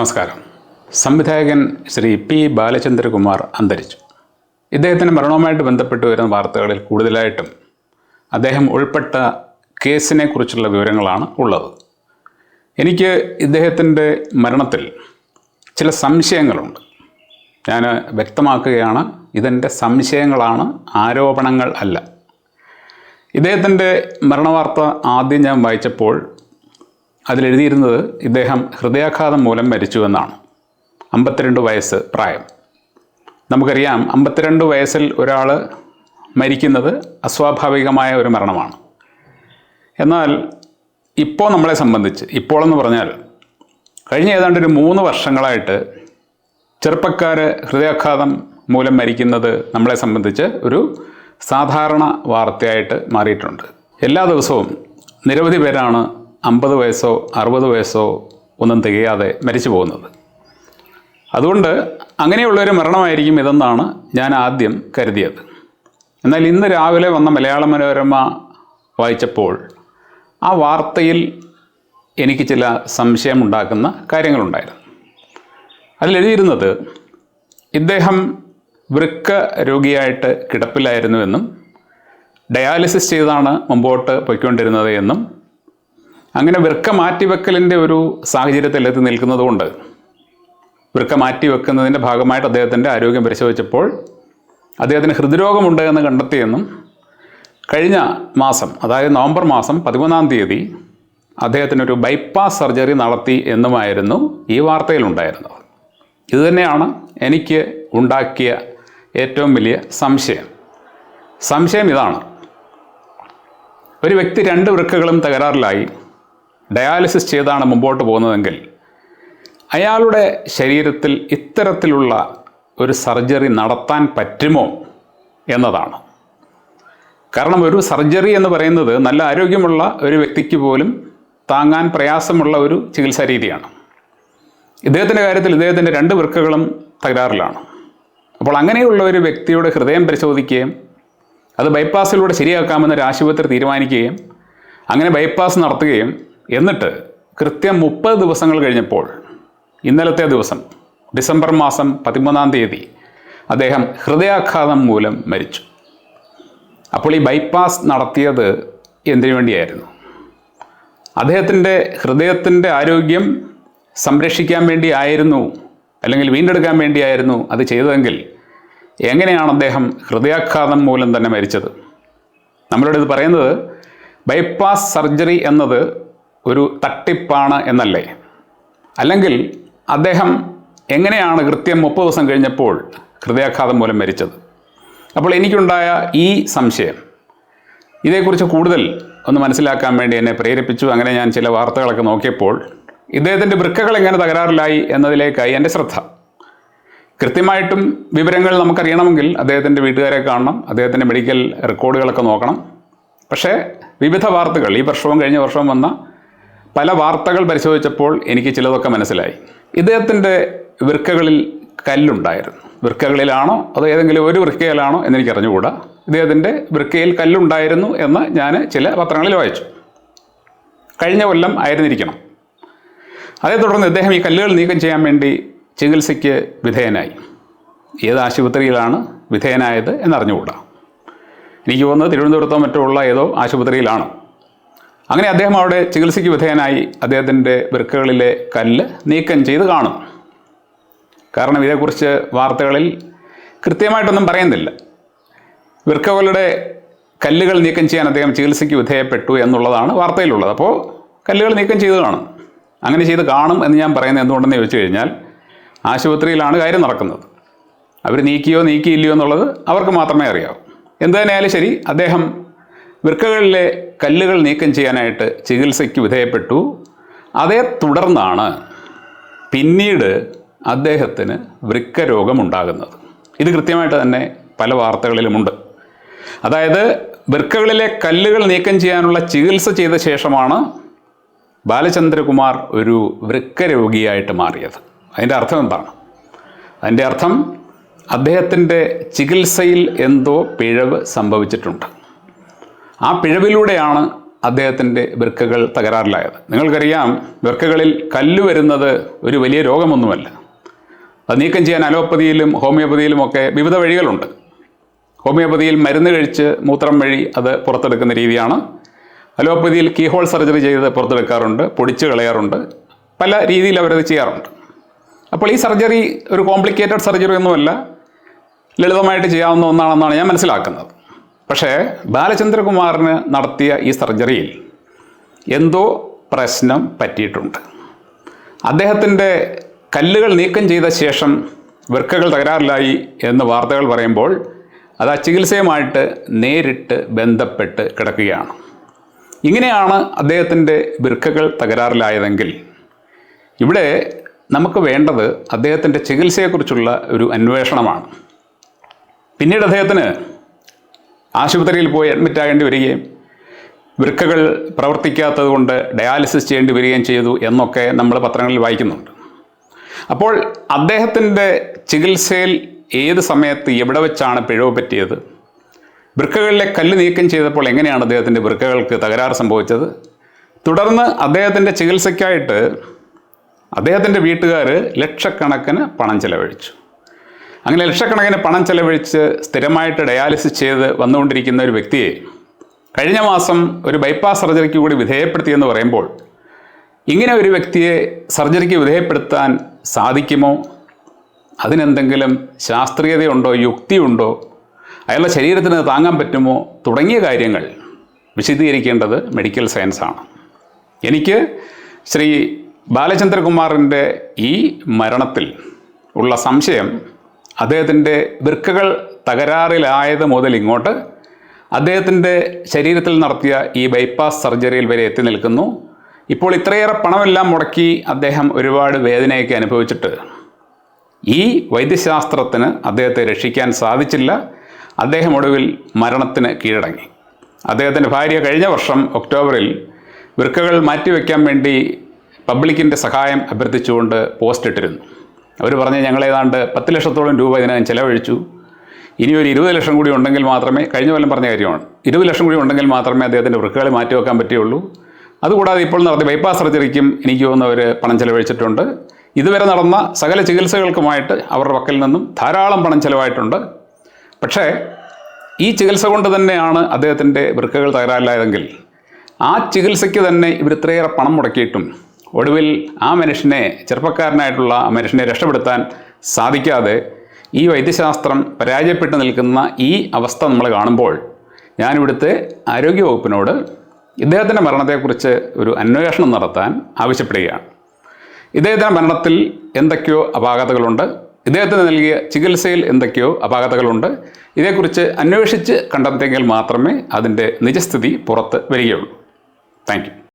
നമസ്കാരം. സംവിധായകൻ ശ്രീ പി ബാലചന്ദ്രകുമാർ അന്തരിച്ചു. ഇദ്ദേഹത്തിന്റെ മരണവുമായിട്ട് ബന്ധപ്പെട്ട് വരുന്ന വാർത്തകളിൽ കൂടുതലായിട്ടും അദ്ദേഹം ഉൾപ്പെട്ട കേസിനെ കുറിച്ചുള്ള വിവരങ്ങളാണ് ഉള്ളത്. എനിക്ക് ഇദ്ദേഹത്തിന്റെ മരണത്തിൽ ചില സംശയങ്ങളുണ്ട്. ഞാൻ വ്യക്തമാക്കുകയാണ് ഇതെന്റെ സംശയങ്ങളാണ് ആരോപണങ്ങൾ അല്ല. ഇദ്ദേഹത്തിന്റെ മരണവാർത്ത ആദ്യം ഞാൻ വായിച്ചപ്പോൾ അതിലെഴുതിയിരുന്നത് ഇദ്ദേഹം ഹൃദയാഘാതം മൂലം മരിച്ചുവെന്നാണ്. അമ്പത്തിരണ്ട് വയസ്സ് പ്രായം. നമുക്കറിയാം അമ്പത്തിരണ്ട് വയസ്സിൽ ഒരാൾ മരിക്കുന്നത് അസ്വാഭാവികമായ ഒരു മരണമാണ്. എന്നാൽ ഇപ്പോൾ നമ്മളെ സംബന്ധിച്ച് ഇപ്പോഴെന്ന് പറഞ്ഞാൽ കഴിഞ്ഞ ഏതാണ്ട് ഒരു മൂന്ന് വർഷങ്ങളായിട്ട് ചെറുപ്പക്കാർ ഹൃദയാഘാതം മൂലം മരിക്കുന്നത് നമ്മളെ സംബന്ധിച്ച് ഒരു സാധാരണ വാർത്തയായിട്ട് മാറിയിട്ടുണ്ട്. എല്ലാ ദിവസവും നിരവധി പേരാണ് അമ്പത് വയസ്സോ അറുപത് വയസ്സോ ഒന്നും തികയാതെ മരിച്ചു പോകുന്നത്. അതുകൊണ്ട് അങ്ങനെയുള്ളൊരു മരണമായിരിക്കും ഇതെന്നാണ് ഞാൻ ആദ്യം കരുതിയത്. എന്നാൽ ഇന്ന് രാവിലെ വന്ന മലയാള മനോരമ വായിച്ചപ്പോൾ ആ വാർത്തയിൽ എനിക്ക് ചില സംശയമുണ്ടാക്കുന്ന കാര്യങ്ങളുണ്ടായിരുന്നു. അതിലെഴുതിയിരുന്നത് ഇദ്ദേഹം വൃക്ക രോഗിയായിട്ട് കിടപ്പിലായിരുന്നുവെന്നും ഡയാലിസിസ് ചെയ്താണ് മുമ്പോട്ട് പോയിക്കൊണ്ടിരുന്നത് എന്നും അങ്ങനെ വൃക്ക മാറ്റിവെക്കലിന്റെ ഒരു സാഹചര്യത്തിൽ എത്തി നിൽക്കുന്നതുകൊണ്ട് വൃക്ക മാറ്റിവെക്കുന്നതിന്റെ ഭാഗമായിട്ട് അദ്ദേഹത്തിന്റെ ആരോഗ്യം പരിശോധിച്ചപ്പോൾ അദ്ദേഹത്തിന് ഹൃദ്രോഗമുണ്ട് എന്ന് കണ്ടെത്തിയെന്നും കഴിഞ്ഞ മാസം അതായത് നവംബർ മാസം പതിമൂന്നാം തീയതി അദ്ദേഹത്തിനൊരു ബൈപ്പാസ് സർജറി നടത്തി എന്നുമായിരുന്നു ഈ വാർത്തയിലുണ്ടായിരുന്നത്. ഇതുതന്നെയാണ് എനിക്ക് ഉണ്ടാക്കിയ ഏറ്റവും വലിയ സംശയം. സംശയം ഇതാണ്. ഒരു വ്യക്തി രണ്ട് വൃക്കകളും തകരാറിലായി. ഡയാലിസിസ് ചെയ്താണ് മുമ്പോട്ട് പോകുന്നതെങ്കിൽ അയാളുടെ ശരീരത്തിൽ ഇത്തരത്തിലുള്ള ഒരു സർജറി നടത്താൻ പറ്റുമോ എന്നതാണ്. കാരണം ഒരു സർജറി എന്ന് പറയുന്നത് നല്ല ആരോഗ്യമുള്ള ഒരു വ്യക്തിക്ക് പോലും താങ്ങാൻ പ്രയാസമുള്ള ഒരു ചികിത്സാ രീതിയാണ്. ഇദ്ദേഹത്തിന്റെ കാര്യത്തിൽ ഇദ്ദേഹത്തിന്റെ രണ്ട് വൃക്കകളും തകരാറിലാണ്. അപ്പോൾ അങ്ങനെയുള്ള ഒരു വ്യക്തിയുടെ ഹൃദയം പരിശോധിക്കുകയും അത് ബൈപ്പാസിലൂടെ ശരിയാക്കാമെന്ന് ഒരു ആശുപത്രി തീരുമാനിക്കുകയും അങ്ങനെ ബൈപ്പാസ് നടത്തുകയും എന്നിട്ട് കൃത്യം മുപ്പത് ദിവസങ്ങൾ കഴിഞ്ഞപ്പോൾ ഇന്നലത്തെ ദിവസം ഡിസംബർ മാസം പതിമൂന്നാം തീയതി അദ്ദേഹം ഹൃദയാഘാതം മൂലം മരിച്ചു. അപ്പോൾ ഈ ബൈപ്പാസ് നടത്തിയത് എന്തിനു വേണ്ടിയായിരുന്നു? അദ്ദേഹത്തിന്റെ ഹൃദയത്തിന്റെ ആരോഗ്യം സംരക്ഷിക്കാൻ വേണ്ടിയായിരുന്നു അല്ലെങ്കിൽ വീണ്ടെടുക്കാൻ വേണ്ടിയായിരുന്നു അത് ചെയ്തതെങ്കിൽ എങ്ങനെയാണ് അദ്ദേഹം ഹൃദയാഘാതം മൂലം തന്നെ മരിച്ചത്? നമ്മളോട് ഇത് പറയുന്നത് ബൈപ്പാസ് സർജറി എന്നത് ഒരു തട്ടിപ്പാണ് എന്നല്ലേ? അല്ലെങ്കിൽ അദ്ദേഹം എങ്ങനെയാണ് കൃത്യം മുപ്പത് ദിവസം കഴിഞ്ഞപ്പോൾ ഹൃദയാഘാതം മൂലം മരിച്ചത്? അപ്പോൾ എനിക്കുണ്ടായ ഈ സംശയം. ഇതേക്കുറിച്ച് കൂടുതൽ ഒന്ന് മനസ്സിലാക്കാൻ വേണ്ടി എന്നെ പ്രേരിപ്പിച്ചു. അങ്ങനെ ഞാൻ ചില വാർത്തകളൊക്കെ നോക്കിയപ്പോൾ ഇദ്ദേഹത്തിന്റെ വൃക്കകൾ എങ്ങനെ തകരാറിലായി എന്നതിലേക്കായി എന്റെ ശ്രദ്ധ. കൃത്യമായിട്ടും വിവരങ്ങൾ നമുക്കറിയണമെങ്കിൽ അദ്ദേഹത്തിന്റെ വീട്ടുകാരെ കാണണം അദ്ദേഹത്തിന്റെ മെഡിക്കൽ റെക്കോർഡുകളൊക്കെ നോക്കണം. പക്ഷേ വിവിധ വാർത്തകൾ ഈ വർഷവും കഴിഞ്ഞ വർഷവും വന്ന പല വാർത്തകൾ പരിശോധിച്ചപ്പോൾ എനിക്ക് ചിലതൊക്കെ മനസ്സിലായി. ഇദ്ദേഹത്തിന്റെ വൃക്കകളിൽ കല്ലുണ്ടായിരുന്നു. വൃക്കകളിലാണോ അതോ ഏതെങ്കിലും ഒരു വൃക്കയിലാണോ എന്നെനിക്ക് അറിഞ്ഞുകൂടാ ഇദ്ദേഹത്തിന്റെ വൃക്കയിൽ കല്ലുണ്ടായിരുന്നു എന്ന് ഞാൻ ചില പത്രങ്ങളിൽ വായിച്ചു. കഴിഞ്ഞ കൊല്ലം ആയിരുന്നിരിക്കണം. അതേ തുടർന്ന് ഇദ്ദേഹം ഈ കല്ലുകൾ നീക്കം ചെയ്യാൻ വേണ്ടി ചികിത്സയ്ക്ക് വിധേയനായി. ഏത് ആശുപത്രിയിലാണ് വിധേയനായത് എന്നറിഞ്ഞുകൂടാ. എനിക്ക് തോന്നുന്നത് തിരുവനന്തപുരത്തോ മറ്റോ ഉള്ള ഏതോ ആശുപത്രിയിലാണ്. അങ്ങനെ അദ്ദേഹം അവിടെ ചികിത്സയ്ക്ക് വിധേയനായി അദ്ദേഹത്തിന്റെ വൃക്കകളിലെ കല്ല് നീക്കം ചെയ്ത് കാണും. കാരണം ഇതേക്കുറിച്ച് വാർത്തകളിൽ കൃത്യമായിട്ടൊന്നും പറയുന്നില്ല. വൃക്കകളുടെ കല്ലുകൾ നീക്കം ചെയ്യാൻ അദ്ദേഹം ചികിത്സയ്ക്ക് വിധേയപ്പെട്ടു എന്നുള്ളതാണ് വാർത്തയിലുള്ളത്. അപ്പോൾ കല്ലുകൾ നീക്കം ചെയ്ത് കാണും. അങ്ങനെ ചെയ്ത് കാണും എന്ന് ഞാൻ പറയുന്നത് എന്തുകൊണ്ടെന്ന് ചോദിച്ചു കഴിഞ്ഞാൽ ആശുപത്രിയിലാണ് കാര്യം നടക്കുന്നത്. അവർ നീക്കിയോ നീക്കിയില്ലയോ എന്നുള്ളത് അവർക്ക് മാത്രമേ അറിയാവൂ. എന്തു തന്നെയായാലും ശരി അദ്ദേഹം വൃക്കകളിലെ കല്ലുകൾ നീക്കം ചെയ്യാനായിട്ട് ചികിത്സയ്ക്ക് വിധേയപ്പെട്ടു. അതേ തുടർന്നാണ് പിന്നീട് അദ്ദേഹത്തിന് വൃക്കരോഗമുണ്ടാകുന്നത് ഇത് കൃത്യമായിട്ട് തന്നെ പല വാർത്തകളിലുമുണ്ട്. അതായത് വൃക്കകളിലെ കല്ലുകൾ നീക്കം ചെയ്യാനുള്ള ചികിത്സ ചെയ്ത ശേഷമാണ് ബാലചന്ദ്രകുമാർ ഒരു വൃക്കരോഗിയായിട്ട് മാറിയത്. അതിന്റെ അർത്ഥം എന്താണ്? അതിന്റെ അർത്ഥം അദ്ദേഹത്തിന്റെ ചികിത്സയിൽ എന്തോ പിഴവ് സംഭവിച്ചിട്ടുണ്ട്. ആ പിഴവിലൂടെയാണ് അദ്ദേഹത്തിന്റെ വൃക്കകൾ തകരാറിലായത്. നിങ്ങൾക്കറിയാം വൃക്കകളിൽ കല്ല് വരുന്നത് ഒരു വലിയ രോഗമൊന്നുമല്ല. അത് നീക്കം ചെയ്യാൻ അലോപ്പതിയിലും ഹോമിയോപ്പതിയിലും ഒക്കെ വിവിധ വഴികളുണ്ട്. ഹോമിയോപ്പതിയിൽ മരുന്ന് കഴിച്ച് മൂത്രം വഴി അത് പുറത്തെടുക്കുന്ന രീതിയാണ്. അലോപ്പതിയിൽ കീഹോൾ സർജറി ചെയ്ത് പുറത്തെടുക്കാറുണ്ട് പൊടിച്ച് കളയാറുണ്ട് പല രീതിയിൽ അവരത് ചെയ്യാറുണ്ട്. അപ്പോൾ ഈ സർജറി ഒരു കോംപ്ലിക്കേറ്റഡ് സർജറി ഒന്നുമല്ല ലളിതമായിട്ട് ചെയ്യാവുന്ന ഒന്നാണെന്നാണ് ഞാൻ മനസ്സിലാക്കുന്നത്. പക്ഷേ ബാലചന്ദ്രകുമാറിന് നടത്തിയ ഈ സർജറിയിൽ എന്തോ പ്രശ്നം പറ്റിയിട്ടുണ്ട്. അദ്ദേഹത്തിന്റെ കല്ലുകൾ നീക്കം ചെയ്ത ശേഷം വൃക്കകൾ തകരാറിലായി എന്ന് വാർത്തകൾ പറയുമ്പോൾ അത് ആ ചികിത്സയുമായിട്ട് നേരിട്ട് ബന്ധപ്പെട്ട് കിടക്കുകയാണ്. ഇങ്ങനെയാണ് അദ്ദേഹത്തിന്റെ വൃക്കകൾ തകരാറിലായതെങ്കിൽ ഇവിടെ നമുക്ക് വേണ്ടത് അദ്ദേഹത്തിന്റെ ചികിത്സയെക്കുറിച്ചുള്ള ഒരു അന്വേഷണമാണ്. പിന്നീട് അദ്ദേഹത്തിന് ആശുപത്രിയിൽ പോയി അഡ്മിറ്റ് ആകേണ്ടി വരികയും വൃക്കകൾ പ്രവർത്തിക്കാത്തത് കൊണ്ട് ഡയാലിസിസ് ചെയ്യേണ്ടി വരികയും ചെയ്തു എന്നൊക്കെ നമ്മൾ പത്രങ്ങളിൽ വായിക്കുന്നുണ്ട്. അപ്പോൾ അദ്ദേഹത്തിന്റെ ചികിത്സയിൽ ഏത് സമയത്ത് എവിടെ വെച്ചാണ് പിഴവ് പറ്റിയത്? വൃക്കകളിലെ കല്ല് നീക്കം ചെയ്തപ്പോൾ എങ്ങനെയാണ് അദ്ദേഹത്തിന്റെ വൃക്കകൾക്ക് തകരാറ് സംഭവിച്ചത്? തുടർന്ന് അദ്ദേഹത്തിന്റെ ചികിത്സയ്ക്കായിട്ട് അദ്ദേഹത്തിന്റെ വീട്ടുകാർ ലക്ഷക്കണക്കിന് പണം ചെലവഴിച്ചു. അങ്ങനെ ലക്ഷക്കണക്കിന് പണം ചെലവഴിച്ച് സ്ഥിരമായിട്ട് ഡയാലിസിസ് ചെയ്ത് വന്നുകൊണ്ടിരിക്കുന്ന ഒരു വ്യക്തിയെ കഴിഞ്ഞ മാസം ഒരു ബൈപ്പാസ് സർജറിക്ക് കൂടി വിധേയപ്പെടുത്തിയെന്ന് പറയുമ്പോൾ ഇങ്ങനെ ഒരു വ്യക്തിയെ സർജറിക്ക് വിധേയപ്പെടുത്താൻ സാധിക്കുമോ? അതിനെന്തെങ്കിലും ശാസ്ത്രീയതയുണ്ടോ യുക്തിയുണ്ടോ? അയാളുടെ ശരീരത്തിന് താങ്ങാൻ പറ്റുമോ? തുടങ്ങിയ കാര്യങ്ങൾ വിശദീകരിക്കേണ്ടത് മെഡിക്കൽ സയൻസാണ് എനിക്ക് ശ്രീ ബാലചന്ദ്രകുമാറിന്റെ ഈ മരണത്തിൽ ഉള്ള സംശയം അദ്ദേഹത്തിന്റെ വൃക്കകൾ തകരാറിലായത് മുതൽ ഇങ്ങോട്ട് അദ്ദേഹത്തിന്റെ ശരീരത്തിൽ നടത്തിയ ഈ ബൈപ്പാസ് സർജറിയിൽ വരെ എത്തി നിൽക്കുന്നു. ഇപ്പോൾ ഇത്രയേറെ പണമെല്ലാം മുടക്കി അദ്ദേഹം ഒരുപാട് വേദനയൊക്കെ അനുഭവിച്ചിട്ട് ഈ വൈദ്യശാസ്ത്രത്തിന് അദ്ദേഹത്തെ രക്ഷിക്കാൻ സാധിച്ചില്ല. അദ്ദേഹം ഒടുവിൽ മരണത്തിന് കീഴടങ്ങി. അദ്ദേഹത്തിന്റെ ഭാര്യ കഴിഞ്ഞ വർഷം ഒക്ടോബറിൽ വൃക്കകൾ മാറ്റിവെക്കാൻ വേണ്ടി പബ്ലിക്കിന്റെ സഹായം അഭ്യർത്ഥിച്ചുകൊണ്ട് പോസ്റ്റ് ഇട്ടിരുന്നു അവർ പറഞ്ഞ് ഞങ്ങൾ ഏതാണ്ട് പത്ത് ലക്ഷത്തോളം രൂപ ഇതിനകം ചിലവഴിച്ചു. ഇനി ഒരു ഇരുപത് ലക്ഷം കൂടി ഉണ്ടെങ്കിൽ മാത്രമേ കഴിഞ്ഞ കൊല്ലം പറഞ്ഞ കാര്യമാണ്. ഇരുപത് ലക്ഷം കൂടി ഉണ്ടെങ്കിൽ മാത്രമേ അദ്ദേഹത്തിന്റെ മാറ്റി മാറ്റിവെക്കാൻ പറ്റുകയുള്ളൂ. അതുകൂടാതെ ഇപ്പോൾ നടത്തിയ ബൈപ്പാസ് സർജറിക്കും എനിക്ക് തോന്നുന്നു അവർ പണം ചിലവഴിച്ചിട്ടുണ്ട്. ഇതുവരെ നടന്ന സകല ചികിത്സകൾക്കുമായിട്ട് അവരുടെ പക്കൽ നിന്നും ധാരാളം പണം ചിലവായിട്ടുണ്ട്. പക്ഷേ ഈ ചികിത്സ കൊണ്ട് തന്നെയാണ് അദ്ദേഹത്തിന്റെ വൃക്കകൾ തകരാറില്ലായതെങ്കിൽ ആ ചികിത്സയ്ക്ക് തന്നെ ഇവർ ഇത്രയേറെ പണം മുടക്കിയിട്ടും ഒടുവിൽ ആ മനുഷ്യനെ ചെറുപ്പക്കാരനായിട്ടുള്ള ആ മനുഷ്യനെ രക്ഷപ്പെടുത്താൻ സാധിക്കാതെ ഈ വൈദ്യശാസ്ത്രം പരാജയപ്പെട്ട് നിൽക്കുന്ന ഈ അവസ്ഥ നമ്മൾ കാണുമ്പോൾ ഞാനിവിടുത്തെ ആരോഗ്യവകുപ്പിനോട് ഇദ്ദേഹത്തിന്റെ മരണത്തെക്കുറിച്ച് ഒരു അന്വേഷണം നടത്താൻ ആവശ്യപ്പെടുകയാണ്. ഇദ്ദേഹത്തിന്റെ മരണത്തിൽ എന്തൊക്കെയോ അപാകതകളുണ്ട്. ഇദ്ദേഹത്തിന് നൽകിയ ചികിത്സയിൽ എന്തൊക്കെയോ അപാകതകളുണ്ട്. ഇതേക്കുറിച്ച് അന്വേഷിച്ച് കണ്ടെത്തിയെങ്കിൽ മാത്രമേ അതിന്റെ നിജസ്ഥിതി പുറത്ത് വരികയുള്ളൂ. താങ്ക്